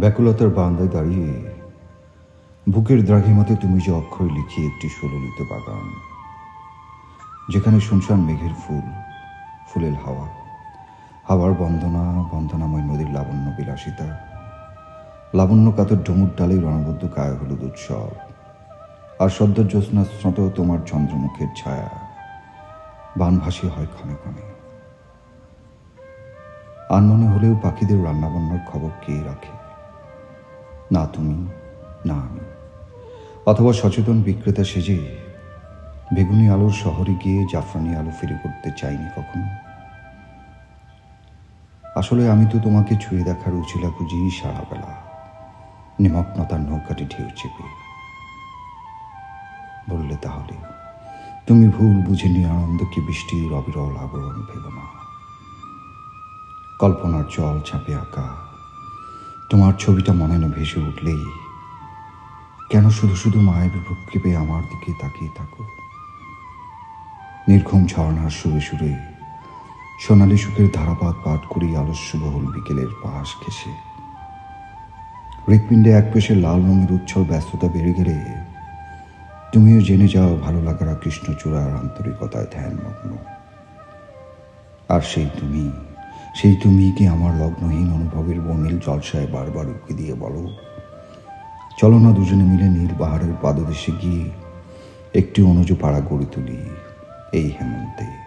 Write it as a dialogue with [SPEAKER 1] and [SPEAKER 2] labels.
[SPEAKER 1] ব্যাকুলতার বান্দায় দাঁড়িয়ে বুকের দ্রাঘিমাতে তুমি যে অক্ষর লিখিয়ে একটি সুললিত বাগান, যেখানে শুনশান মেঘের ফুল, ফুলের হাওয়া, হাওয়ার বন্দনা, বন্দনাময় নদীর লাবণ্য বিলাসিতা, লাবণ্য কাতর ডুমুর ডালে রণবদ্ধ কায় হলুদ উৎসব, আর সদ্য জ্যোৎস্না স্রোত তোমার চন্দ্রমুখের ছায়া, বানভাসী হয় ক্ষণে ক্ষণে। আর মনে হলেও পাখিদের রান্নাবান্নার খবর কে রাখে? না তুমি, না আমি। অথবা সচেতন বিক্রেতা সেজে বেগুনি আলোর শহরে গিয়ে জাফরানি আলো ফিরে করতে চাইনি কখনো? আসলে আমি তো তোমাকে ছুঁয়ে দেখার উচিলা খুঁজি সারা বেলা নিমগ্নতার নৌকাটি ঢেউ চেপে। বললে তাহলে, তুমি ভুল বুঝে নিয়ে আনন্দকে বৃষ্টির অবিরল আবরণ ভেব না? কল্পনার জল চাপে আঁকা তোমার ছবিটা মনে না ভেসে উঠলেই। কেন শুধু শুধু মায়ের ভ্রুক্ষেপে আমার দিকে তাকিয়ে থাকো? নির্ঘুম ঝর্ণার সুরে সুরে সোনালি সুখের ধারাপাত পাঠ করি আলস্য বহুল বিকেলের পাশ ঘেসে হৃৎপিণ্ডে এক পেশে লাল রঙের উচ্ছল ব্যস্ততা বেড়ে গেলে তুমিও জেনে যাও ভালো লাগার কৃষ্ণচূড়ার আন্তরিকতায় ধ্যানমগ্ন। আর সেই তুমি সেই তুমি কি আমার লগ্নহীন অনুভবের বর্ণিল জলসায় বারবার উকি দিয়ে বলো? চলো না দুজনে মিলে নীল পাহাড়ের পাদদেশে গিয়ে একটি অনুজ পাড়া গড়ে তুলি, এই হেমন্তে।